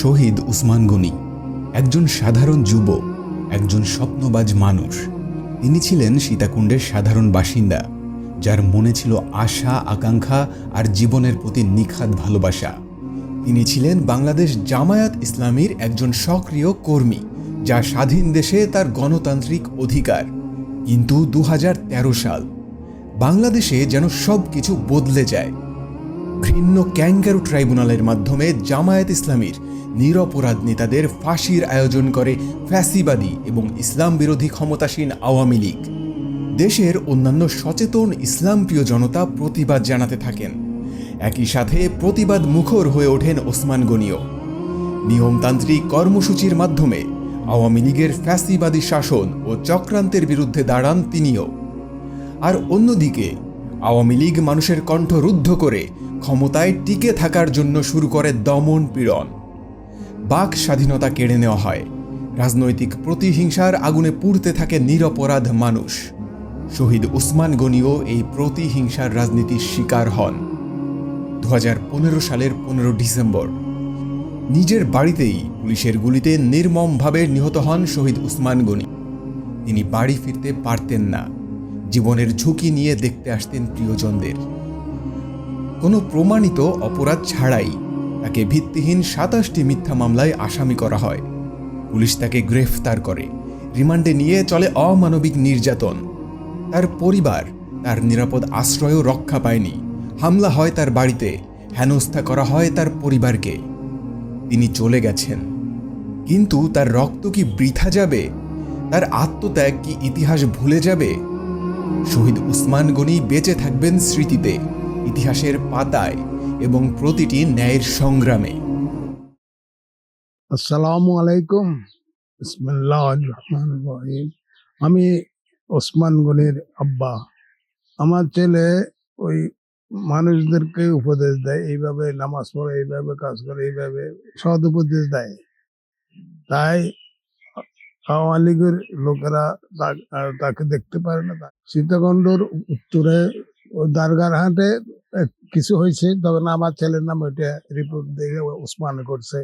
শহীদ উসমান গনি একজন সাধারণ যুবক একজন স্বপ্নবাজ মানুষ। তিনি ছিলেন সীতাকুণ্ডের সাধারণ বাসিন্দা। যার মনে ছিল আশা, আকাঙ্ক্ষা আর জীবনের প্রতি নিখাত ভালোবাসা। তিনি ছিলেন বাংলাদেশ জামায়াত ইসলামীর একজন সক্রিয় কর্মী, যা স্বাধীন দেশে তার গণতান্ত্রিক অধিকার। কিন্তু দু হাজার তেরো সাল, বাংলাদেশে যেন সব কিছু বদলে যায়। ঘৃণ্য ক্যাঙ্গারু ট্রাইব্যুনালের মাধ্যমে জামায়াত ইসলামীর নিরপরাধ নেতাদের ফাঁসির আয়োজন করে ফ্যাসিবাদী এবং ইসলাম বিরোধী ক্ষমতাসীন আওয়ামী লীগ। দেশের অন্যান্য সচেতন ইসলামপ্রিয় জনতা প্রতিবাদ জানাতে থাকেন। একই সাথে প্রতিবাদ মুখর হয়ে ওঠেন ওসমান গনিও। নিয়মতান্ত্রিক কর্মসূচির মাধ্যমে আওয়ামী লীগের ফ্যাসিবাদী শাসন ও চক্রান্তের বিরুদ্ধে দাঁড়ান তিনিও। আর অন্যদিকে, আওয়ামী লীগ মানুষের কণ্ঠ রুদ্ধ করে ক্ষমতায় টিকে থাকার জন্য শুরু করে দমন পীড়ন। বাক স্বাধীনতা কেড়ে নেওয়া হয়। রাজনৈতিক প্রতিহিংসার আগুনে পুড়তে থাকে নিরপরাধ মানুষ। শহীদ উসমান গনিও এই প্রতিহিংসার রাজনীতির শিকার হন। দু হাজার পনেরো সালের পনেরো ডিসেম্বর। নিজের বাড়িতেই পুলিশের গুলিতে নির্মমভাবে নিহত হন শহীদ উসমান গনি। তিনি বাড়ি ফিরতে পারতেন না। জীবনের ঝুঁকি নিয়ে দেখতে আসতেন প্রিয়জনদের। কোনো প্রমাণিত অপরাধ ছাড়াই তাকে ভিত্তিহীন সাতাশটি মিথ্যা মামলায় আসামি করা হয়। পুলিশ তাকে গ্রেফতার করে, রিমান্ডে নিয়ে চলে অমানবিক নির্যাতন। তার পরিবার, তার নিরাপদ আশ্রয়ও রক্ষা পায়নি। হামলা হয় তার বাড়িতে, হেনস্থা করা হয় তার পরিবারকে। তিনি চলে গেছেন। কিন্তু তার রক্ত কি বৃথা যাবে? তার আত্মত্যাগ কি ইতিহাস ভুলে যাবে? শহীদ উসমান গনি বেঁচে থাকবেন স্মৃতিতে, ইতিহাসের পাতায় এবং প্রতিটি ন্যায়ের সংগ্রামে। আসসালামু আলাইকুম। আমি ওসমান গনির আব্বা। আমার ছেলে ওই মানুষদেরকে উপদেশ দেয়, এইভাবে নামাজ পড়ে, এইভাবে কাজ করে, এইভাবে সদ উপদেশ দেয়। তাই আওয়ামী লীগের লোকেরা তাকে দেখতে পারে না। সীতাকুণ্ডর উত্তরে দারগার হাটে কিছু হয়েছে তখন আমার ছেলের নাম ওইটা রিপোর্ট দিয়ে ওসমান করছে।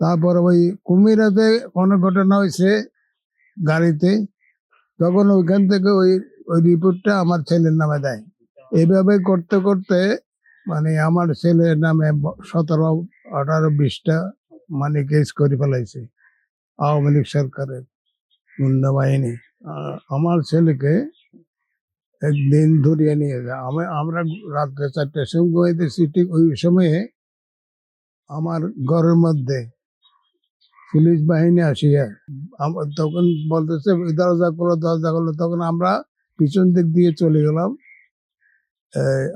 তারপর ওই কুমিরাতে কোনো ঘটনা হয়েছে গাড়িতে তখন ওইখান থেকে ওই ওই রিপোর্টটা আমার ছেলের নামে দেয়। এইভাবে করতে করতে মানে আমার ছেলের নামে সতেরো, আঠারো, বিশটা মানে কেস করে ফেলাইছে আওয়ামী লীগ সরকারের গুন্ডা বাহিনী। আমার ছেলেকে একদিন ধরিয়ে নিয়ে যায়। আমি, আমরা রাত্রে চারটার সময় ওই সময়ে আমার ঘরের মধ্যে পুলিশ বাহিনী আসিয়া তখন বলতেছে দরজা করল দরজা করল তখন আমরা পিছন দিক দিয়ে চলে গেলাম।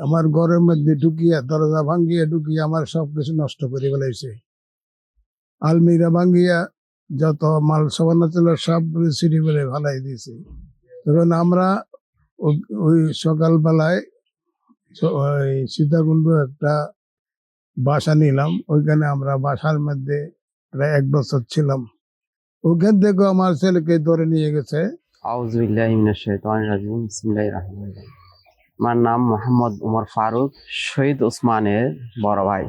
আমার ঘরের মধ্যে ঢুকিয়া, দরজা ভাঙ্গিয়া ঢুকিয়ে আমার সব কিছু নষ্ট করে ফেলাইছে। আলমিরা ভাঙ্গিয়া যত মাল সামান্য ছিল সব সিঁড়ি বেড়ে ফেলাই দিয়েছে। তখন আমরা ওই সকালবেলায় সীতাকুণ্ড একটা বাসা নিলাম। ওইখানে আমরা বাসার মধ্যে প্রায় এক বছর ছিলাম। ওখান থেকে আমার ছেলেকে ধরে নিয়ে গেছে। আমার নাম মোহাম্মদ উমর ফারুক, শহীদ ওসমানের বড় ভাই।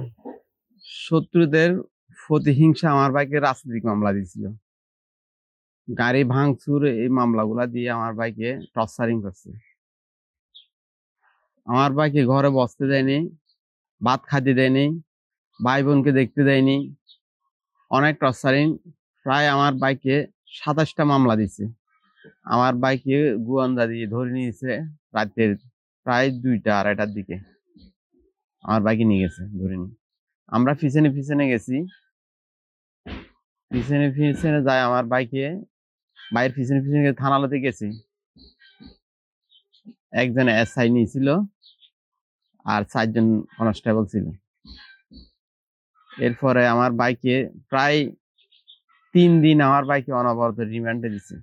শত্রুদের প্রতিহিংসা আমার ভাইকে রাজনৈতিক মামলা দিয়েছিল। গাড়ি ভাঙচুর, এই মামলাগুলা দিয়ে আমার ভাইকে টর্চারিং করছে। আমার ভাইকে ঘরে বসতে দেয়নি, ভাত খাইতে দেয়নি, ভাই বোনকে দেখতে দেয়নি। অনেক টর্চারিং প্রায় আমার বাইকে সাতাশটা মামলা দিছে। আমার বাইকে গুয়ান্দা দিয়ে ধরে নিয়েছে রাতের প্রায় দুইটা আড়াইটার দিকে। আমার বাইকে নিয়ে গেছে ধরে নিয়ে। আমরা পিছনে পিছনে গেছি। পিছনে পিছনে যায় আমার বাইকে। বাইরের পিছনে পিছনে থানালাতে গেছি। একজন এসআই নিয়েছিল আর চারজন কনস্টেবল ছিল। এরপরে আমার বাইকে প্রায় তিন দিন আমার বাইকে অনবরত রিমান্ডে দিছে।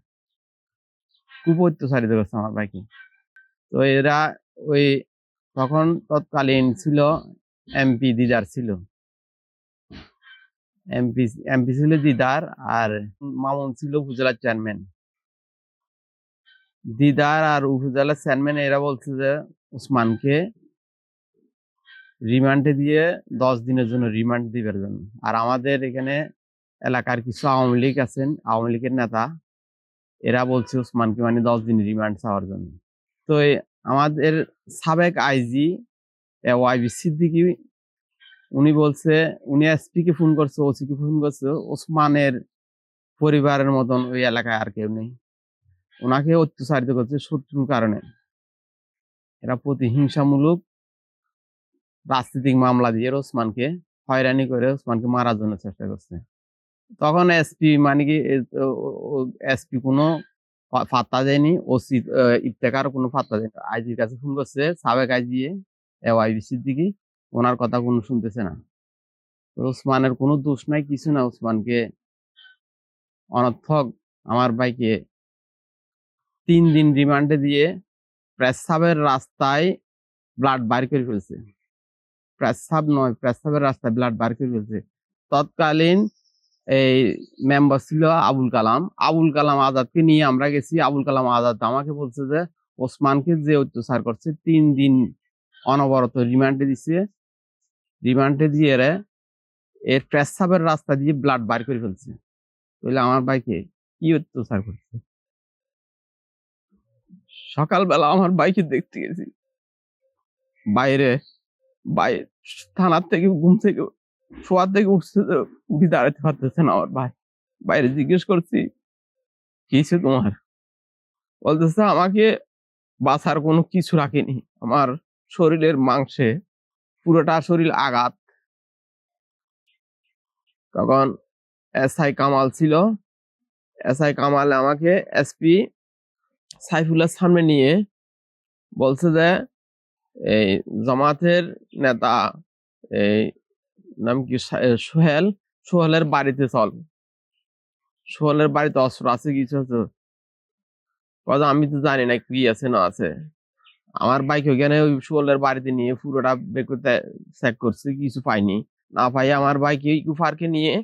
খুব অত্যাচারিত করছে আমার বাইকে তো এরা ওই তখন তৎকালীন ছিল এমপি দিদার ছিল। এমপি এমপি ছিল দিদার আর মামুন ছিল উপজেলার চেয়ারম্যান দিদার আর উপজেলার চেয়ারম্যান এরা বলছে যে, উসমানকে রিমান্ডে দিয়ে দশ দিনের জন্য রিমান্ড দিবার জন্য। আর আমাদের এখানে এলাকার কিছু আওয়ামী লীগ আছেন, আওয়ামী লীগের নেতা, এরা বলছে উসমানকে মানে দশ দিন রিমান্ড চাওয়ার জন্য। তো আমাদের সাবেক আইজি ওয়াইবি সিদ্দিকি, উনি বলছে, উনি এসপি কে ফোন করছে ওসি কে ফোন করছে, ওসমানের পরিবারের মতন ওই এলাকায় আর কেউ নেই। ওনাকে অত্যাচারিত করছে শত্রুর কারণে। এরা প্রতিহিংসামূলক রাজনৈতিক মামলা দিয়ে ওসমানকে হয়রানি করে ওসমানকে মারার জন্য চেষ্টা করছে। তখন এসপি মানে কি এসপি কোনো ফাত্তা দেয়নি, ওসি ইফতেকার কোনো পাত্তা দেয়নি। আইজির কাছে ফোন করছে, সাবেক আইজি ওয়াইবি সিদ্দিকি, ওনার কথা কোনো শুনতেছে না। ওসমানের কোনো দোষ নাই, কিছু না ওসমানকে অনর্থক আমার ভাইকে তিন দিন রিমান্ডে দিয়ে প্রেসাবের রাস্তায় ব্লাড বার করে ফেলছে। প্রেসাব নয় প্রেসাবের রাস্তায় ব্লাড বার করে ফেলছে। তৎকালীন এই মেম্বার ছিল আবুল কালাম। আবুল কালাম আজাদকে নিয়ে আমরা গেছি। আবুল কালাম আজাদ আমাকে বলছে যে, ওসমানকে যে অত্যাচার করছে, তিন দিন অনবরত রিমান্ডে দিছে। রিমান্ডে দিয়ে এর প্রেসাবের রাস্তা দিয়ে ব্লাড বার করে ফেলছে। তাহলে আমার ভাইকে কি? অত্যাচার করছে? সকালবেলা আমার বাইকে দেখতে গেছি। বাইরে বাইরে থানার থেকে ঘুম থেকে, শোয়ার থেকে উঠছে, উঠে দাঁড়াতে পারতেছে না আমার ভাই। বাইরে জিজ্ঞেস করছি কিছু তোমার? বলতেছে, আমাকে বাঁচার কোনো কিছু রাখেনি। আমার শরীরের মাংসে পুরোটা শরীর আঘাত। তখন এসআই কামাল ছিল। এসআই কামাল আমাকে এসপি সাইফুল্লাহ সামনে নিয়ে বলছে যে এই জামাতের নেতা, এই নাম কি সোহেল? সোহেলের বাড়িতে চল। সোহেলের বাড়িতে অস্ত্র আছে, কিছু আছে? আমি তো জানি না কি আছে, না আছে। আমার বাইক ওখানে ওই সোহেলের বাড়িতে নিয়ে পুরোটা বেকুতে চেক করছে, কিছু পাইনি। না পাই আমার বাইকে ইকু পার্কে নিয়ে,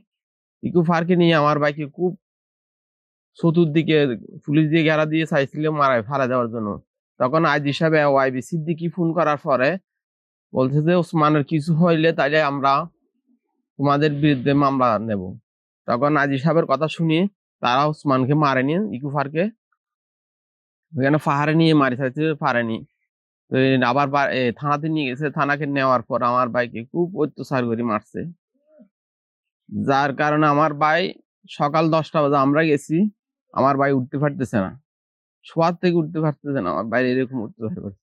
ইকু পার্কে নিয়ে আমার বাইকে খুব চতুর্দিকে পুলিশ দিয়ে ঘেরা দিয়ে চাইছিল মারায় ফারা দেওয়ার জন্য। তখন আজ হিসাবে ওয়াইবি সিদ্দিকি ফোন করার পরে বলছে যে, ওসমানের কিছু হইলে তাইলে আমরা তোমাদের বিরুদ্ধে মামলা নেব। তখন আজি সাহেবের কথা শুনি তারা ওসমানকে মারেনি ইকুফারকে। ওখানে পাহাড়ে নিয়ে মারি পারেনি তো আবার থানাতে নিয়ে গেছে। থানাকে নেওয়ার পর আমার ভাইকে খুব অত্যাচার করে মারছে। যার কারণে আমার ভাই সকাল দশটা বাজে আমরা গেছি। আমার ভাই উঠতে পারতেছে না। শোয়ার থেকে উঠতে পারতেছে না, আমার ভাই এরকম অত্যাচার করছে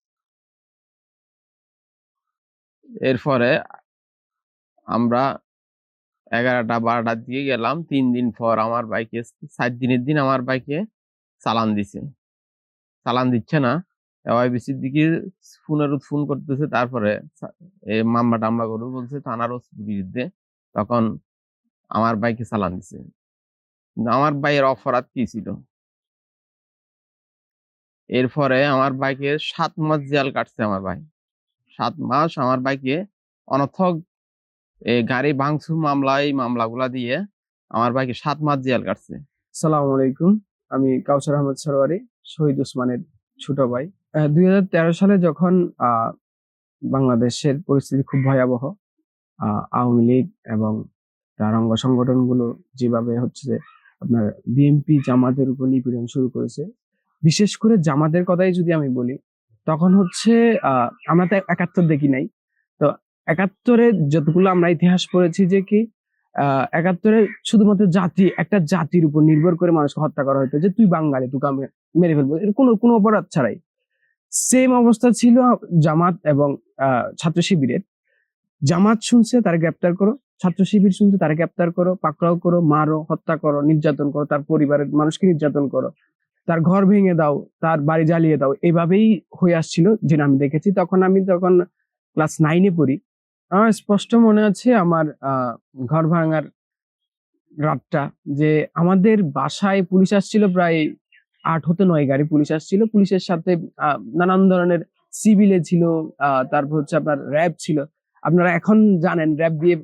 এরপরে আমরা এগারোটা, বারোটা দিয়ে গেলাম, তিন দিন পর আমার বাইকে সাত দিনের দিন আমার বাইকে চালান দিছে। চালান দিচ্ছে না। ওয়াইবিসির দিকে ফোনের ফোন করতেছে, তারপরে মামলা টামলা করবে বলছে, থানার বিরুদ্ধে। তখন আমার বাইকে চালান দিছে। কিন্তু আমার ভাইয়ের অপরাধ কি ছিল? এরপরে আমার বাইকে সাত মাস জেল কাটছে আমার ভাই। সাত মাস আমার বাইকে অনর্থক গাড়ি ভাঙচুর মামলা, এই মামলাগুলা দিয়ে আমার বাইকে সাত মাস জেল কাটছে। সালাম আলাইকুম, আমি কাউসার আহমদ সরওয়ারি, শহীদ উসমানের ছোট ভাই। দুই হাজার তেরো সালে যখন বাংলাদেশের পরিস্থিতি খুব ভয়াবহ আওয়ামী লীগ এবং তার অঙ্গ সংগঠনগুলো যেভাবে হচ্ছে আপনার বিএনপি জামাতের উপর নিপীড়ন শুরু করেছে বিশেষ করে জামাতের কথাই যদি আমি বলি, তখন হচ্ছে আমরা তো একাত্তর দেখি নাই। তো একাত্তরে যতগুলো আমরা ইতিহাস পড়েছি যে কি একাত্তরে শুধুমাত্র জাতি, একটা জাতির উপর নির্ভর করে মানুষকে হত্যা করা হতো যে, তুই বাঙালি, তোকে আমি মেরে ফেলব। এর কোনো কোনো অপরাধ ছাড়াই। সেম অবস্থা ছিল জামাত এবং ছাত্র শিবিরের। জামাত শুনছে, তারা গ্রেপ্তার করো। ছাত্র শিবির শুনছে, তারা গ্রেপ্তার করো। পাকড়াও করো, মারো, হত্যা করো, নির্যাতন করো, তার পরিবারের মানুষকে নির্যাতন করো। তার ঘর ভেঙে দাও, তার বাড়ি জ্বালিয়ে দাও। এভাবেই হয়ে আসছিল যেটা আমি দেখেছি। তখন আমি তখন ক্লাস নাইনে পড়ি, আমার স্পষ্ট মনে আছে আমার ঘর ভাঙার রাতটা যে আমাদের বাসায় পুলিশ আসছিল প্রায় আট হতে নয় গাড়ি পুলিশ আসছিল। পুলিশের সাথে নানান ধরনের সিভিলে ছিল তারপর হচ্ছে আপনার র্যাব ছিল। আপনারা এখন জানেন র্যাব দিয়ে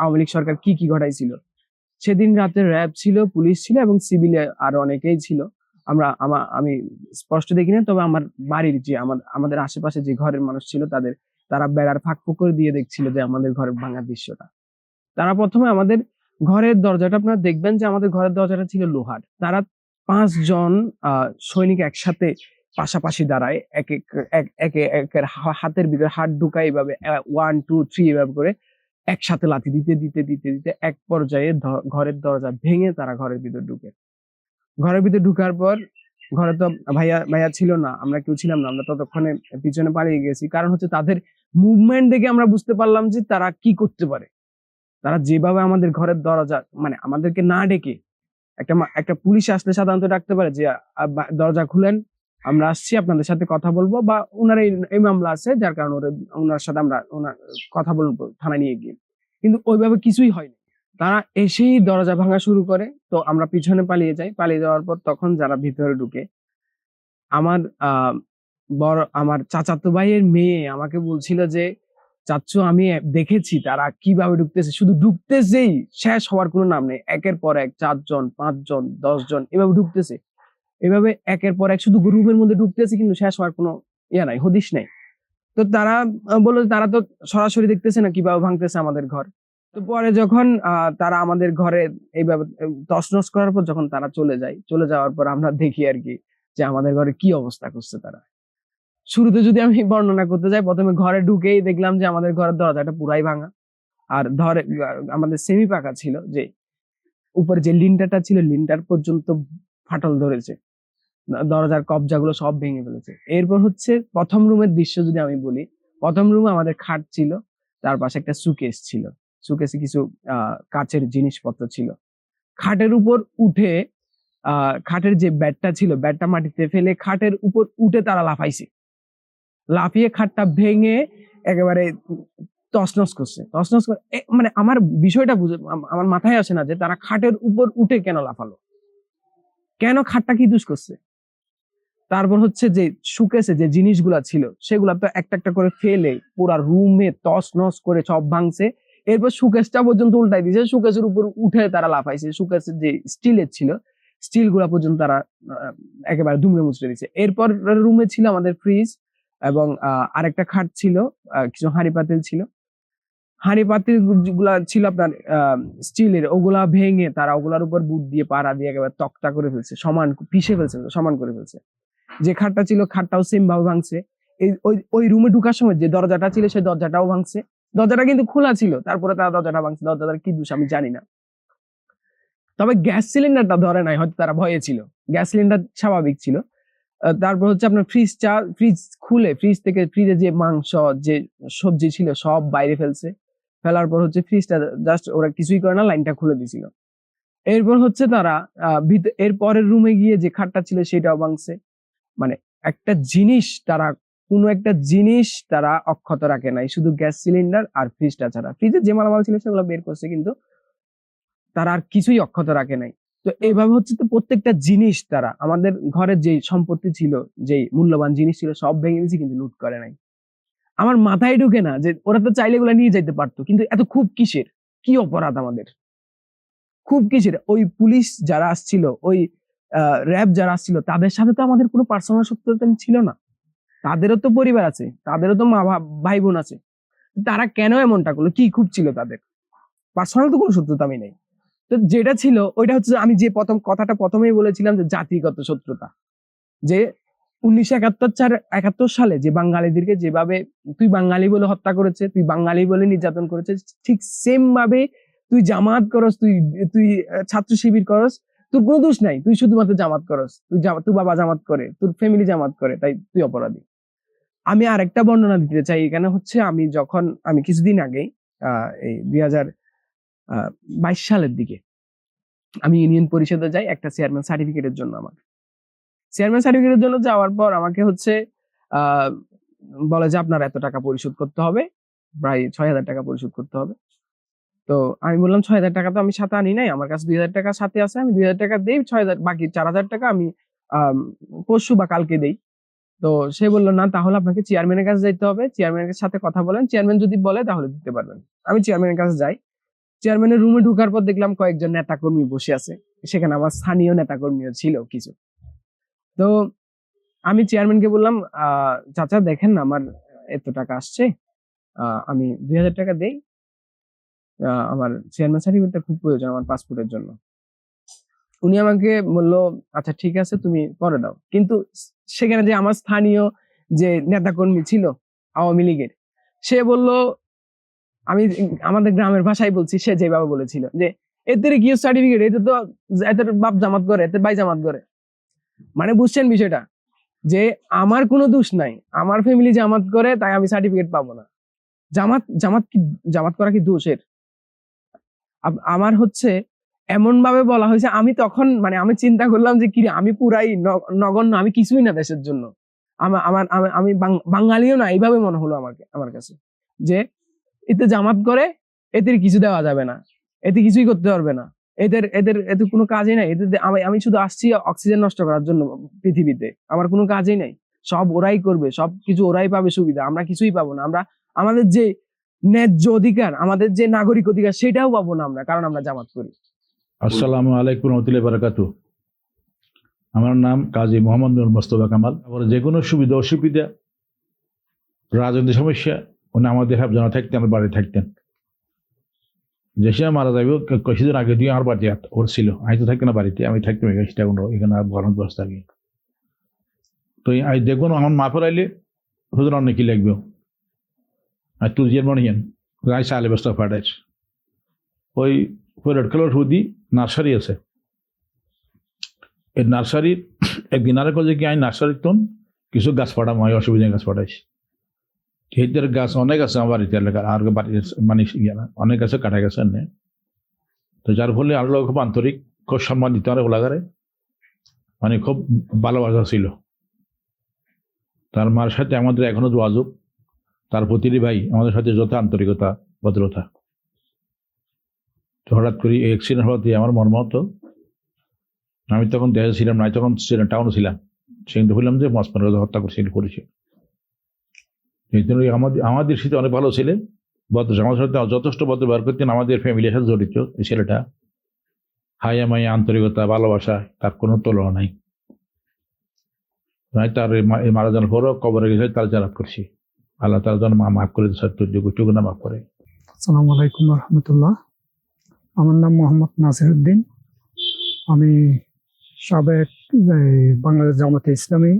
আওয়ামী লীগ সরকার কি কি ঘটাইছিল। সেদিন রাতে র্যাব ছিল, পুলিশ ছিল এবং সিভিলে আরও অনেকেই ছিল। আমরা, আমা, আমি স্পষ্ট দেখি না তবে আমার বাড়ির যে আমার, আমাদের আশেপাশে যে ঘরের মানুষ ছিল তাদের, তারা বেড়ার ফাঁক করে দিয়ে দেখছিল যে আমাদের ঘরের ভাঙার দৃশ্যটা। তারা প্রথমে আমাদের ঘরের দরজাটা আপনারা দেখবেন যে আমাদের ঘরের দরজাটা ছিল লোহার। তারা পাঁচজন সৈনিক একসাথে পাশাপাশি দাঁড়ায়, এক এক, একে একের হাতের ভিতরে হাত ঢুকায় এভাবে ওয়ান টু থ্রি এভাবে করে একসাথে লাথি দিতে দিতে দিতে দিতে এক পর্যায়ে ঘরের দরজা ভেঙে তারা ঘরের ভিতর ঢুকে। ঘরের ভিতরে ঢুকার পর ঘরে তো ভাইয়া ভাইয়া ছিল না, আমরা কেউ ছিলাম না, আমরা ততক্ষণে পিছনে পালিয়ে গেছি। কারণ হচ্ছে তাদের মুভমেন্ট দেখে আমরা বুঝতে পারলাম যে তারা কি করতে পারে। তারা যেভাবে আমাদের ঘরের দরজা মানে আমাদেরকে না ডেকে একটা একটা পুলিশ আসলে সাধারণত ডাকতে পারে যে দরজা খুলেন, আমরা আসছি, আপনাদের সাথে কথা বলব। বা ওনার এই মামলা আছে, যার কারণে ওনার সাথে আমরা ওনার কথা বলব থানা নিয়ে গিয়ে। কিন্তু ওইভাবে কিছুই হয়নি। তারা এসেই দরজা ভাঙা শুরু করে। তো আমরা পিছনে পালিয়ে যাই। পালিয়ে যাওয়ার পর তখন যারা ভিতরে ঢুকে, আমার বড়, আমার চাচাতো ভাইয়ের মেয়ে আমাকে বলছিল যে চাচ্চু আমি দেখেছি তারা কীভাবে ঢুকতেছে। শুধু ঢুকতেছেই শেষ হওয়ার কোনো নাম নেই। একের পর এক চারজন, পাঁচজন, দশজন এভাবে ঢুকতেছে। এভাবে একের পর এক শুধু রুমের মধ্যে ঢুকতেছে কিন্তু শেষ হওয়ার কোনো ইয়া নাই হদিস নাই। তো তারা বলল তারা তো সরাসরি দেখতেছে না কীভাবে ভাঙতেছে আমাদের ঘর। তো পরে যখন তারা আমাদের ঘরে আহ, তছনছ করার পর যখন তারা চলে যায় চলে যাওয়ার পর আমরা দেখি আর কি যে আমাদের ঘরে কি অবস্থা করছে তারা। শুরুতে যদি আমি বর্ণনা করতে যাই প্রথমে ঘরে ঢুকেই দেখলাম যে আমাদের ঘরের দরজাটা পুরাই ভাঙা। আর ধরে আমাদের সেমি পাকা ছিল যে উপরে যে লিনটাটা ছিল লিনটার পর্যন্ত ফাটল ধরেছে। দরজার কবজাগুলো সব ভেঙে ফেলেছে। এরপর হচ্ছে প্রথম রুমের দৃশ্য যদি আমি বলি প্রথম রুমে আমাদের খাট ছিল তার পাশে একটা সুকেস ছিল। সুকেসে কিছু কাচের জিনিসপত্র ছিল। খাটের উপর উঠে খাটের যে ব্যাটটা ছিল, ব্যাটটা মাটিতে ফেলে খাটের উপর উঠে তারা লাফাইছে। লাফিয়ে খাটটা ভেঙে একেবারে তসনস করছে। তসনস মানে আমার বিষয়টা বুঝে আমার মাথায় আসে না যে তারা খাটের উপর উঠে কেন লাফালো? কেন খাটটা কি দুষ করছে? তারপর হচ্ছে যে শুকেছে যে জিনিসগুলা ছিল, সেগুলা তো একটা একটা করে ফেলে, পুরা রুমে তস নস করে সব ভাঙছে। এরপর সুকেশটা পর্যন্ত উল্টাই দিয়েছে। সুকেশের উপর উঠে তারা লাফাইছে। সুকেশের যে স্টিলের ছিল স্টিলগুলা পর্যন্ত তারা একেবারে দুমড়ে মুচড়ে দিচ্ছে এরপর রুমে ছিল আমাদের ফ্রিজ এবং আরেকটা খাট ছিল কিছু হাঁড়ি পাতিল ছিল। হাঁড়ি পাতিলগুলা ছিল আপনার স্টিলের ওগুলা ভেঙে তারা ওগুলার উপর বুট দিয়ে, পাড়া দিয়ে একেবারে তক্তা করে ফেলছে। সমান, পিষে ফেলছে, সমান করে ফেলছে। যে খাটটা ছিল, খাটটাও সেম ভাবে ভাঙছে। এই, ওই ওই রুমে ঢুকার সময় যে দরজাটা ছিল, সেই দরজাটাও ভাঙছে। দরজাটা কিন্তু খোলা ছিল, তারপরে তারা দরজাটা ভাঙছে। দরজাটার কি দোষ আমি জানি না। তবে গ্যাস সিলিন্ডারটা ধরে নাই, হয়তো তারা ভয়ে ছিল। গ্যাস সিলিন্ডার স্বাভাবিক ছিল। তারপর হচ্ছে আপনার ফ্রিজটা ফ্রিজ খুলে ফ্রিজ থেকে ফ্রিজে যে মাংস, যে সবজি ছিল, সব বাইরে ফেলছে। ফেলার পর হচ্ছে ফ্রিজটা জাস্ট ওরা কিছুই করে না, লাইনটা খুলে দিছিল। এরপর হচ্ছে তারা এর পরের রুমে গিয়ে যে খাটটা ছিল, সেটাও ভাঙছে। মানে একটা জিনিস তারা কোনো একটা জিনিস তারা অক্ষত রাখে নাই। শুধু গ্যাস সিলিন্ডার আর ফ্রিজটা ছাড়া। ফ্রিজে যে মালামাল ছিল সেগুলো বের করছে কিন্তু তারা আর কিছুই অক্ষত রাখে নাই। তো এইভাবে হচ্ছে তো প্রত্যেকটা জিনিস তারা, আমাদের ঘরের যে সম্পত্তি ছিল যে মূল্যবান জিনিস ছিল, সব ভেঙে দিয়েছে কিন্তু লুট করে নাই। আমার মাথায় ঢুকে না যে ওরা তো চাইলে এগুলো নিয়ে যাইতে পারতো, কিন্তু এত খুব কিসের? কি অপরাধ আমাদের? খুব কিসের? ওই পুলিশ যারা আসছিল, ওই র্যাব যারা আসছিল, তাদের সাথে তো আমাদের কোনো পার্সোনাল শত্রুতা ছিল না। তাদেরও তো পরিবার আছে, তাদেরও তো মা ভাই বোন আছে। তারা কেন এমনটা করল? কি খুব ছিল তাদের? পার্সোনাল তো কোনো শত্রুতা আমি নেই। তো যেটা ছিল, ওইটা হচ্ছে আমি যে প্রথম কথাটা প্রথমেই বলেছিলাম যে জাতিগত শত্রুতা। যে উনিশশো একাত্তর চার, একাত্তর সালে যে বাঙালিদেরকে যেভাবে তুই বাঙালি বলে হত্যা করেছে, তুই বাঙালি বলে নির্যাতন করেছে, ঠিক সেম ভাবে তুই জামাত করস, তুই তুই ছাত্র শিবির করস, তোর কোনো দোষ নাই। তুই শুধুমাত্র জামাত করস। তুই তুই বাবা জামাত করে, তোর ফ্যামিলি জামাত করে, তাই তুই অপরাধী। আমি আরেকটা বর্ণনা দিতে চাই। এখানে হচ্ছে আমি যখন, আমি কিছুদিন আগে এই দুই হাজার বাইশ সালের দিকে আমি ইউনিয়ন পরিষদে যাই একটা চেয়ারম্যান সার্টিফিকেটের জন্য আমার চেয়ারম্যান সার্টিফিকেটের জন্য যাওয়ার পর আমাকে হচ্ছে বলে যে আপনার এত টাকা পরিশোধ করতে হবে, প্রায় ছয় হাজার টাকা পরিশোধ করতে হবে। তো আমি বললাম, ছয় হাজার টাকা তো আমি সাথে আনি নাই, আমার কাছে দুই হাজার টাকা সাথে আছে, আমি দুই হাজার টাকা দেই, ছয় হাজার, বাকি চার হাজার টাকা আমি, পরশু বা কালকে দেই। তো সে বলল, না, তাহলে আপনাকে চেয়ারম্যানের কাছে যাইতে হবে। চেয়ারম্যানের সাথে কথা বলেন। চেয়ারম্যান যদি বলে, তাহলে দিতে পারবেন। আমি চেয়ারম্যানের কাছে যাই। চেয়ারম্যানের রুমে ঢোকার পর দেখলাম কয়েকজন নেতাকর্মী বসে আছে। সেখানে আমার স্থানীয় নেতাকর্মীও ছিল কিছু। তো আমি চেয়ারম্যানকে বললাম চাচা, দেখেন না আমার এত টাকা আসছে। আমি দুই হাজার টাকা দেই। আমার চেয়ারম্যান সার্টিফিকেটটা খুব প্রয়োজন আমার পাসপোর্টের জন্য। উনি আমাকে বলল আচ্ছা ঠিক আছে, তুমি পরে দাও। কিন্তু সেখানে যে আমার স্থানীয় যে নেতাকর্মী ছিল আওয়ামী লীগের, সে বলল, আমি আমাদের গ্রামের ভাষায় বলছি, সে যেভাবে বলেছিল যে, এদের কি সার্টিফিকেট এতে তো এদের বাপ জামাত করে, এদের ভাই জামাত করে। মানে বুঝছেন বিষয়টা? যে আমার কোনো দোষ নাই, আমার ফ্যামিলি জামাত করে, তাই আমি সার্টিফিকেট পাবো না। জামাত জামাত কি, জামাত করা কি দোষের? আমার হচ্ছে এমন ভাবে বলা হয়েছে, আমি তখন মানে আমি চিন্তা করলাম যে কি আমি পুরাই নগণ্য, আমি কিছুই না দেশের জন্য। আমার আমার, আমি- বাঙালিও না, এইভাবে মনে হলো আমাকে, আমার কাছে। যে, এতে জামাত করে এদের কিছু দেওয়া যাবে না, এতে কিছুই করতে পারবে না, এদের এদের এদের কোনো কাজই নাই এদের আমি আমি শুধু আসছি অক্সিজেন নষ্ট করার জন্য পৃথিবীতে, আমার কোনো কাজই নাই। সব ওরাই করবে, সব কিছু ওরাই পাবে সুবিধা, আমরা কিছুই পাবো না, আমরা, আমাদের যে ন্যায্য অধিকার, আমাদের যে নাগরিক অধিকার, সেটাও পাবো না আমরা, কারণ আমরা জামাত করি। আসসালামু আলাইকুম রহমতুল্লাহ বারাকাতু আমার নাম কাজী মোহাম্মদ নুর মোস্তফা কামাল। আবার যে কোনো সুবিধা অসুবিধা রাজনৈতিক সমস্যা, উনি আমাদের হাফ জানা থাকতেন, আমার বাড়ি থাকতেন। যে সময় মারা যাবে কিছুদিন আগে দিয়ে আমার বাড়িতে ওর ছিল। আমি তো থাকতাম না বাড়িতে, আমি থাকতাম এখানে সীতাকুণ্ড এখানে গরম ব্যবস্থা আগে তো আজ দেখুন, আমার মা ফেরাইলে, হুজুর অনেক কি লাগবে? আর যে মনে হেন আই সালে ব্যবস্থা ফাটাইছ ওই ওই রেড কালার হুদি নার্সারি আছে। এই নার্সারির একদিন আরে যে কি আমি নার্সারির তোন কিছু গাছ পাঠাম হয় অসুবিধা গাছ পাঠাইছি। এইটার গাছ অনেক আছে আমার বাড়িতে এলাকার আর বাড়ির মানে না, অনেক আছে কাটা গেছে এনে। তো যার ফলে আল্লাহ খুব আন্তরিক খুব সম্মান দিতে পারে ওলাগারে। মানে খুব ভালোবাসা ছিল। তার মার সাথে আমাদের এখনও যোগাযোগ তার প্রতিটি ভাই আমাদের সাথে যত আন্তরিকতা ভদ্রতা। হঠাৎ করে অ্যাক্সিডেন্ট হওয়াতে আমার মর্মাহত আমি তখন দেশে ছিলাম না তখন টাউনে ছিলাম। সেখানে বললাম যে মসমান হত্যা করছিল করেছে। আমাদের আমাদের সাথে অনেক ভালো ছিলেন ভদ্র আমার সাথে যথেষ্ট ভদ্র ব্যবহার করতেন, আমাদের ফ্যামিলির সাথে জড়িত এই ছেলেটা। হাইয়া মাইয়া, আন্তরিকতা, ভালোবাসা, তার কোনো তুলনা নাই। আমি তার এই মারা যাওয়ার পরও কবরে গেছে তার জারাত করছি। আল্লাহ তার জন্য মা মাফ করে সত্য যোগ্য না মাফ করে। আসসালামু আলাইকুম রহমতুল্লাহ। আমার নাম মোহাম্মদ নাসির উদ্দিন আমি সাবেক বাংলাদেশ জামাতে ইসলামী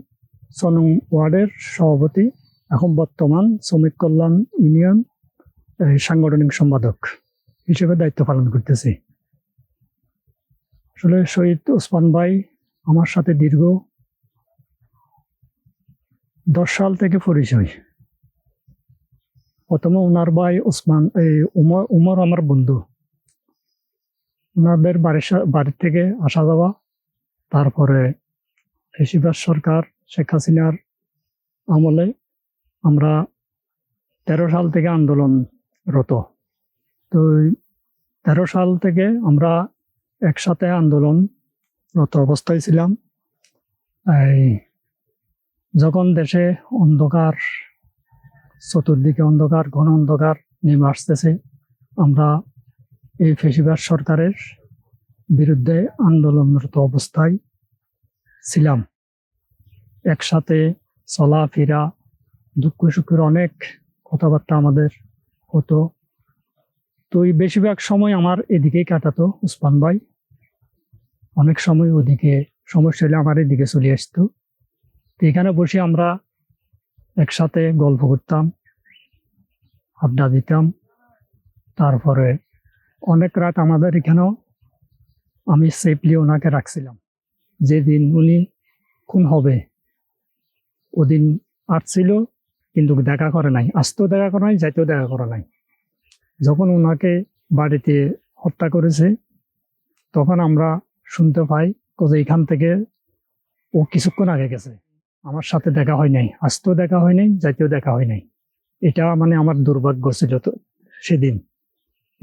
সনং ওয়ার্ডের সভাপতি, এখন বর্তমান শ্রমিক কল্যাণ ইউনিয়ন সাংগঠনিক সম্পাদক হিসেবে দায়িত্ব পালন করতেছি। আসলে শহীদ ওসমান ভাই আমার সাথে দীর্ঘ দশ সাল থেকে পরিচয়। প্রথমে ওনার ভাই ওসমান উমর উমর আমার বন্ধু। ওনাদের বাড়ির বাড়ির থেকে আসা যাওয়া, তারপরে ফেসিবাস সরকার, শেখ হাসিনার আমলে আমরা তেরো সাল থেকে আন্দোলনরত। তো তেরো সাল থেকে আমরা একসাথে আন্দোলনরত অবস্থায় ছিলাম। এই যখন দেশে অন্ধকার, চতুর্দিকে অন্ধকার, ঘন অন্ধকার নেমে আসতেছে, আমরা এই ফেসিবাস সরকারের বিরুদ্ধে আন্দোলনরত অবস্থায় ছিলাম। একসাথে চলাফেরা দুঃখ সুখের অনেক কথাবার্তা আমাদের হতো। তো এই বেশিরভাগ সময় আমার এদিকেই কাটাতো উসমান ভাই। অনেক সময় ওদিকে সমস্যা হলে আমার এদিকে চলে আসতো। তো এখানে বসে আমরা একসাথে গল্প করতাম, আড্ডা দিতাম। তারপরে অনেক রাত আমাদের এখানেও আমি সেফলি ওনাকে রাখছিলাম। যেদিন উনি খুন হবে, ওদিন আসছিল, কিন্তু দেখা করে নাই। আসতেও দেখা করে নাই, যাইতেও দেখা করে নাই। যখন ওনাকে বাড়িতে হত্যা করেছে, তখন আমরা শুনতে পাই যে এখান থেকে ও কিছুক্ষণ আগে গেছে। আমার সাথে দেখা হয় নাই আসতেও দেখা হয় নাই, যাইতেও দেখা হয় নাই। এটা মানে আমার দুর্ভাগ্য ছিল তো সেদিন।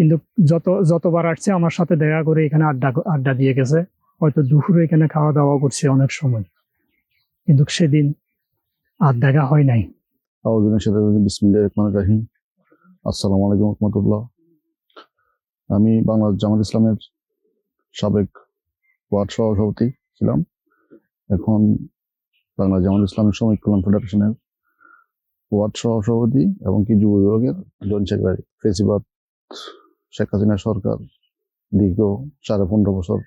কিন্তু যত, যতবার আসছে আমার সাথে দেখা করে এখানে আড্ডা আড্ডা দিয়ে গেছে। হয়তো দুপুরে এখানে খাওয়া দাওয়া করছে অনেক সময়। কিন্তু সেদিন আর দেখা হয় নাই। আউজুবিল্লাহির সাথে বিসমিল্লাহির রহমানির রহিম। আসসালামু আলাইকুম রহমতুল্লাহ। আমি বাংলাদেশ জামাত ইসলামের সাবেক ওয়ার্ড সভাপতি ছিলাম। এখন বাংলাদেশ জামাত ইসলামের শ্রমিক কল্যাণ ফেডারেশনের ওয়ার্ড সহসভাপতি এবং কি যুব বিভাগের জয়েন্ট সেক্রেটারি। ফেসিবাদ শেখ হাসিনা সরকার দীর্ঘ সাড়ে পনেরো বছর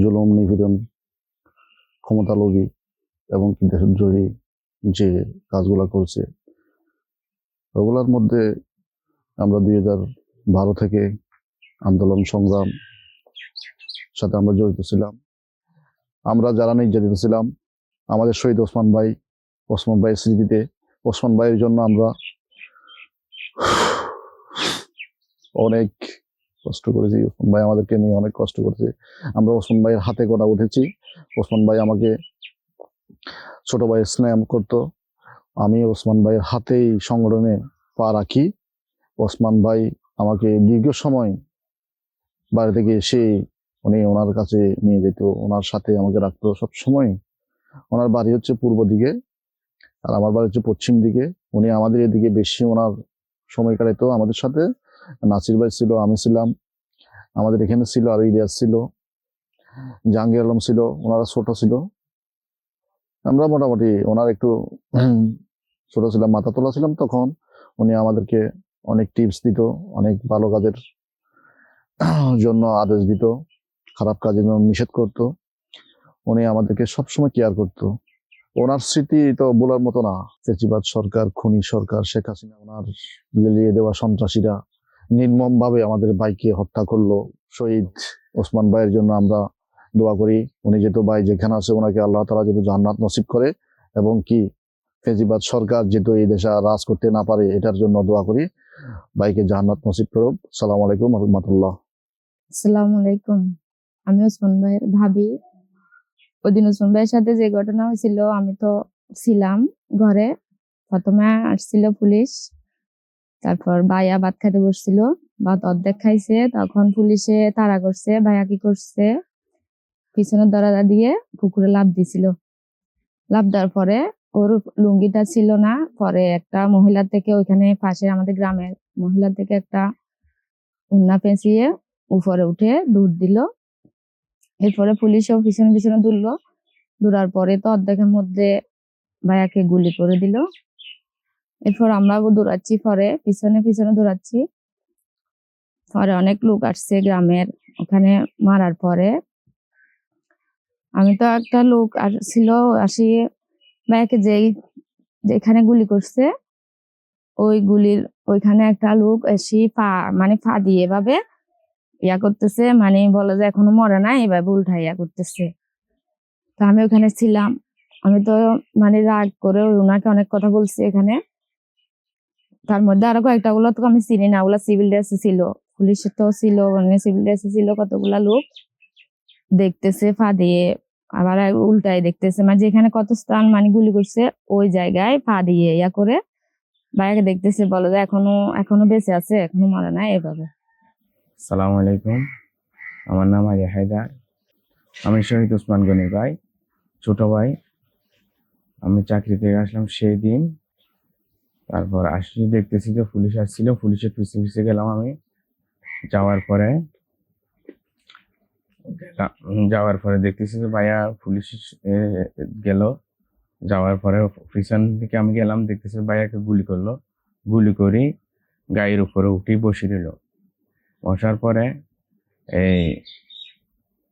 জুলুম, নিপীড়ন, ক্ষমতা লোভী এবং কি দেশদ্রোহী যে কাজগুলা করছে, ওগুলার মধ্যে আমরা দুই হাজার বারো থেকে আন্দোলন সংগ্রাম সাথে আমরা জড়িত ছিলাম। আমরা যারা নির্যাতিত ছিলাম, আমাদের শহীদ ওসমান ভাই, ওসমান ভাইয়ের স্মৃতিতে, ওসমান ভাইয়ের জন্য আমরা অনেক কষ্ট করেছি। ওসমান ভাই আমাদেরকে নিয়ে অনেক কষ্ট করেছে। আমরা ওসমান ভাইয়ের হাতে গোনা উঠেছি। ওসমান ভাই আমাকে ছোট ভাইয়ের স্নেহ করতো। আমি ওসমান ভাইয়ের হাতেই সংগঠনে পা রাখি। ওসমান ভাই আমাকে দীর্ঘ সময় বাড়ি থেকে এসে উনি ওনার কাছে নিয়ে যেত। ওনার সাথে আমাকে রাখতো সব সময় ওনার বাড়ি হচ্ছে পূর্ব দিকে আর আমার বাড়ি হচ্ছে পশ্চিম দিকে। উনি আমাদের এদিকে বেশি ওনার সময় কাটাইতো আমাদের সাথে। নাসির ভাই ছিল, আমি ছিলাম। আমাদের এখানে ছিল, আর ইলিয়াস ছিল। জাহাঙ্গীর আলম ছিল, ওনারা ছোট ছিল। আমরা মোটামুটি ওনার একটু ছোট ছিলাম মাথা তোলা ছিলাম তখন। উনি আমাদেরকে অনেক টিপস দিত, অনেক ভালো কাজের জন্য আদেশ দিত, খারাপ কাজের জন্য নিষেধ করত। উনি আমাদেরকে সবসময় কেয়ার করত। ওনার স্মৃতি তো বলার মতো না। ফেচিবাদ সরকার, খুনি সরকার, শেখ হাসিনা, ওনার লেলিয়ে দেওয়া সন্ত্রাসীরা। নির্মম ভাবে আমাদের ভাইকে হত্যা করল। শহীদ ওসমান ভাইয়ের জন্য আমরা দোয়া করি। উনি যেহেতু ভাই যেখানে আছে, ওনাকে আল্লাহ তালা যেহেতু জান্নাত নসিব করে এবং কি ফেজিবাদ সরকার যেহেতু এই দেশে রাজ করতে না পারে, এটার জন্য দোয়া করি। ভাইকে জান্নাত নসিব করুক। সালাম আলাইকুম রহমতুল্লাহ। আসসালামু আলাইকুম। আমি ওসমান ভাইয়ের ভাবি। ওই দিন ওসমান ভাইয়ের সাথে যে ঘটনা হয়েছিল, আমি তো ছিলাম ঘরে। প্রথমে আসছিল পুলিশ। তারপর ভাইয়া ভাত খাইতে বসছিল, ভাত অর্ধেক খাইছে, তখন পুলিশে তাড়া করছে, ভাইয়া কি করছে? পিছনের দরজা দিয়ে পুকুরে লাভ দিছিল। লাভ দেওয়ার পরে ওর লুঙ্গিটা ছিল না, পরে একটা মহিলা থেকে ওইখানে পাশে আমাদের গ্রামের মহিলা থেকে একটা উন্না পেঁচিয়ে উপরে উঠে দৌড় দিল। এরপরে পুলিশও পিছনে পিছনে দৌড়লো দৌড়ার পরে তো অর্ধেকের মধ্যে ভাইয়াকে গুলি করে দিল। এরপর আমরাও দৌড়াচ্ছি পরে পিছনে পিছনে দৌড়াচ্ছি। পরে অনেক লোক আসছে গ্রামের, ওখানে মারার পরে। আমি তো একটা লোক ছিল আসি ভাইয়াকে যেই, যেখানে গুলি করছে, ওই গুলির ওইখানে একটা লোক এসে পা মানে পা দিয়ে এভাবে ইয়া করতেছে মানে বলে যে এখনও মরে নাই এভাবে উল্টা ইয়া করতেছে। তো আমি ওখানে ছিলাম। আমি তো মানে রাগ করে ওনাকে অনেক কথা বলছি এখানে। তার মধ্যে আরও কয়েকটা গুলো তো আমি চিনি না, ওগুলা সিভিল ড্রেসে ছিল পুলিশ তো ছিল মানে সিভিল ড্রেসে ছিল, কতগুলা লোক দেখতেছে ফা দিয়ে আবার উল্টাই দেখতেছে মানে যেখানে কত স্থান মানে গুলি করছে, ওই জায়গায় পা দিয়ে ইয়া করে বাইরে দেখতেছে, বলো যে এখনও এখনও বেঁচে আছে, এখনও মারা নাই, এভাবে। সালাম আলাইকুম, আমার নাম আরিয়া হায়দার। আমি শহীদ ওসমান গনির ভাই, ছোট ভাই। আমি চাকরি থেকে আসলাম সেই দিন। তারপর আসি, দেখতেছি যে পুলিশ আসছিল পুলিশের পিছু পিছু গেলাম আমি। যাওয়ার পরে যাওয়ার পরে দেখতেছি যে ভাইয়া পুলিশ গেল। যাওয়ার পরে পিছন দিকে আমি গেলাম, দেখতেছি ভাইয়াকে গুলি করল। গুলি করি, গায়ের উপরে উঠে বসে দিল বসার পরে এই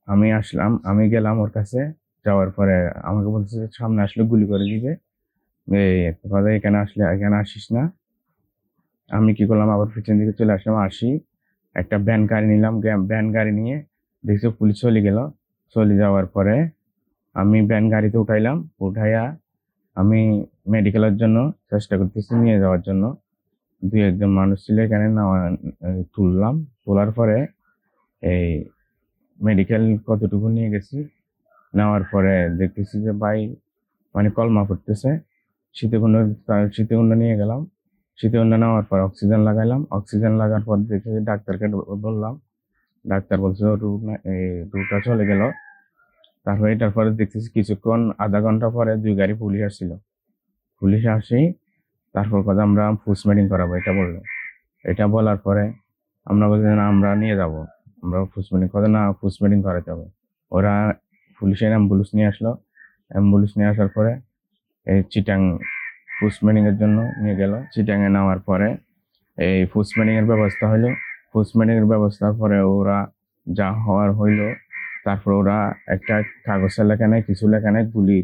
আমি আসলাম, আমি গেলাম ওর কাছে। যাওয়ার পরে আমাকে বলছে যে সামনে আসলে গুলি করে দিবে। এখানে আসলে, এখানে আসিস না। আমি কি করলাম? আবার পিছন দিকে চলে আসলাম, আসি। একটা ভ্যান গাড়ি নিলাম ভ্যান গাড়ি নিয়ে দেখছি পুলিশ চলে গেল। চলে যাওয়ার পরে আমি ভ্যান গাড়িতে উঠাইলাম, উঠাইয়া আমি মেডিকেলের জন্য চেষ্টা করতেছি নিয়ে যাওয়ার জন্য। দুই একজন মানুষ ছিল এখানে, নেওয়া, তুললাম। তোলার পরে এই মেডিকেল কতটুকু নিয়ে গেছি, নেওয়ার পরে দেখতেছি যে ভাই মানে কলমা পড়তেছে শীতকুণ্ড শীতকুণ্ড নিয়ে গেলাম। শীতকুণ্ড নেওয়ার পর অক্সিজেন লাগাইলাম। অক্সিজেন লাগার পর দেখে ডাক্তারকে বললাম। ডাক্তার বলছে রুট রুটটা চলে গেল। তারপরে এটার পরে দেখতেছি কিছুক্ষণ, আধা ঘণ্টা পরে দুই গাড়ি পুলিশ আসছিল। পুলিশ আসি, তারপর কথা আমরা ফুস মিটিং করাবো, এটা বলল। এটা বলার পরে আমরা বলছি, না, আমরা নিয়ে যাব। আমরা ফুস মিটিং কথা না ফুস মিটিং করাতে হবে। ওরা পুলিশের অ্যাম্বুলেন্স নিয়ে আসলো। অ্যাম্বুলেন্স নিয়ে আসার পরে এই চিটাং এর জন্য নিয়ে গেল। চিটাং এ নেওয়ার পরে এই এর ব্যবস্থা হলো। এর ব্যবস্থার পরে ওরা যা হওয়ার হইল, তারপর ওরা একটা কাগজের লেখা নেয় কিছু লেখা নেয় গুলি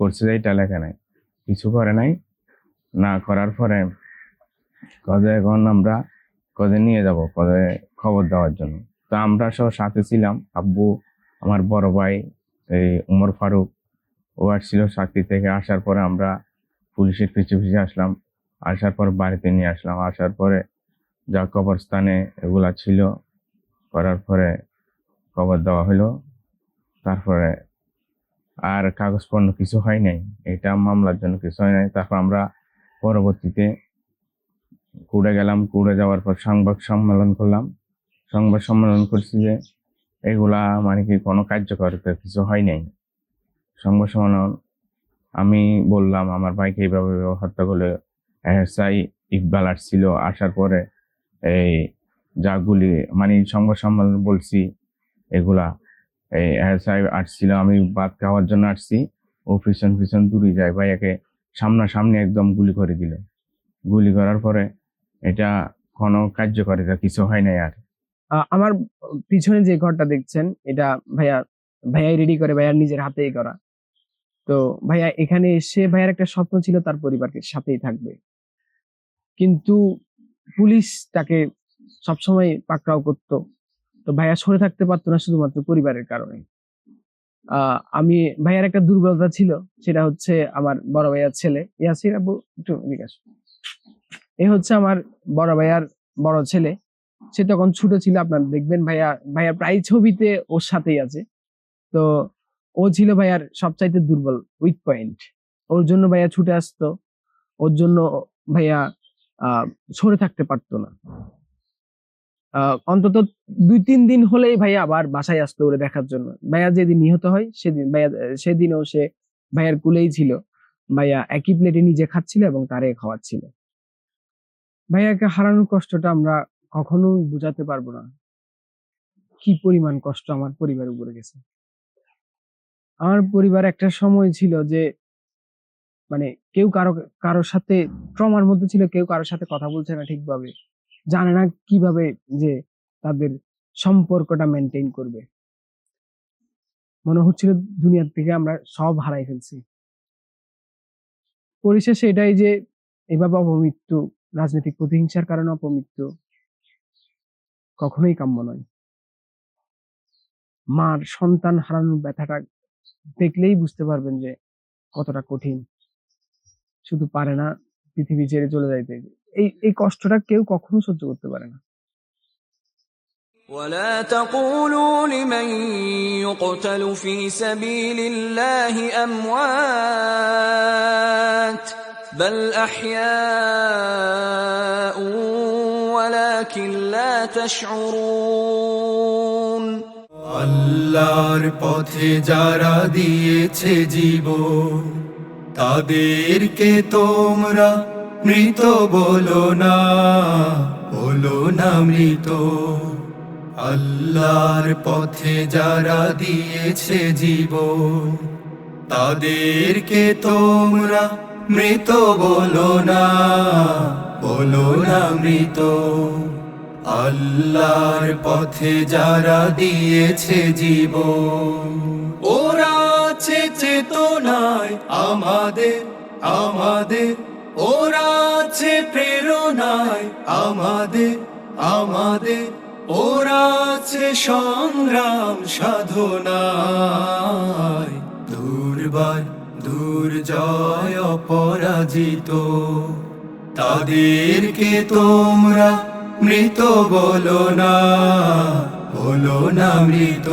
করছে যে এটা লেখা নেয় কিছু করে নাই, না করার পরে কদে এখন আমরা কদে নিয়ে যাব, কদে খবর দেওয়ার জন্য। তো আমরা সব সাথে ছিলাম, আব্বু, আমার বড় ভাই, এই উমর ফারুক ও আসছিল চাকরি থেকে। আসার পরে আমরা পুলিশের পিছু পিছু আসলাম। আসার পর বাড়িতে নিয়ে আসলাম। আসার পরে যা কবরস্থানে এগুলা ছিল, করার পরে খবর দেওয়া হলো। তারপরে আর কাগজপত্র কিছু হয় নাই। এটা মামলার জন্য কিছু হয় নাই। তারপর আমরা পরবর্তীতে কুড়ে গেলাম। কুড়ে যাওয়ার পর সংবাদ সম্মেলন করলাম। সংবাদ সম্মেলন করছি যে এগুলা মানে কি কোনো কার্যকারিতা কিছু হয় নাই। সংবাদ সম্মেলন, আমি বললাম, আমার ভাইকে এইভাবে হত্যা করলে এসআই ইকবাল আসছিল, আসার পরে এই যা গুলি মানে সংবাদ সম্মেলন বলছি, এগুলা, এই এসআই আসছিল, আমি ভাত খাওয়ার জন্য আসছি, ও পিছন পিছন দূরে যায়, ভাইয়াকে সামনাসামনি একদম গুলি করে দিল। গুলি করার পরে এটা কোনো কার্যকারিতা কিছু হয় নাই আর। আমার পিছনে যে ঘরটা দেখছেন, এটা ভাইয়া, ভাইয়াই রেডি করে, ভাইয়ার নিজের হাতেই করা। তো ভাইয়া এখানে এসে ভাইয়ার একটা স্বপ্ন ছিল তার পরিবারকে সাথেই থাকবে। কিন্তু পুলিশ তাকে সবসময় পাকড়াও করতো। তো ভাইয়া সরে থাকতে পারতো না শুধুমাত্র পরিবারের কারণে। আমি, ভাইয়ার একটা দুর্বলতা ছিল, সেটা হচ্ছে আমার বড় ভাইয়ার ছেলে, ইয়াসির আব্বু, একটু আসো। এ হচ্ছে আমার বড় ভাইয়ার বড় ছেলে। সে তখন ছোট ছিল, আপনার দেখবেন ভাইয়া ভাইয়া প্রায় ছবিতে ওর সাথেই আছে। তো ও ছিল ভাইয়ার সবচাইতে দুর্বল উইক পয়েন্ট ওর জন্য ভাইয়া ছুটে আসতো, ওর জন্য ভাইয়া সরে থাকতে পারতো না। অন্তত দুই তিন দিন হলেই ভাইয়া আবার বাসায় আসতো ওরে দেখার জন্য। ভাইয়া যেদিন নিহত হয়, সেদিন ভাইয়া, সেদিনও সে ভাইয়ার কুলেই ছিল। ভাইয়া একই প্লেটে নিজে খাচ্ছিল এবং তারে খাওয়াচ্ছিল। ভাইয়াকে হারানোর কষ্টটা আমরা কখনো বুঝাতে পারব না। কি পরিমাণ কষ্ট আমার পরিবারের উপরে গেছে। আমার পরিবার একটা সময় ছিল যে মানে কেউ কারও কারোর সাথে, ট্রমার মধ্যে ছিল, কেউ কারোর সাথে কথা বলছে না ঠিকভাবে। জানে না কীভাবে যে তাদের সম্পর্কটা মেনটেন করবে। মনে হচ্ছিল দুনিয়ার থেকে আমরা সব হারাই ফেলছি। পরিশেষে এটাই যে, এভাবে অপমৃত্যু, রাজনৈতিক প্রতিহিংসার কারণে অপমৃত্যু কখনোই কাম্য নয়। মার সন্তান হারানোর ব্যথাটা দেখলেই বুঝতে পারবেন যে কতটা কঠিন শুধু পারে না পৃথিবী ছেড়ে চলে যাইতে এই এই কষ্টটা কেউ কখনো সহ্য করতে পারে না ولا تقولوا لمن يقتل في سبيل الله اموات بل احياء ولكن لا تشعرون আল্লাহর পথে যারা দিয়েছে জীবন, তাদেরকে তোমরা মৃত বলো না বলো না মৃত। আল্লাহর পথে যারা দিয়েছে জীবন, তাদেরকে তোমরা মৃত বলো না বলো না মৃত। আল্লাহর পথে যারা দিয়েছে জীবন, ওরা আছে চেতনায় আমাদের আমাদের। ওরা আছে প্রেরণায় আমাদের আমাদের। ওরা আছে সংগ্রাম সাধনায়। দুর্বার দুর্জয় অপরাজিত, তাদেরকে তোমরা মৃত বলো না বলো না মৃত।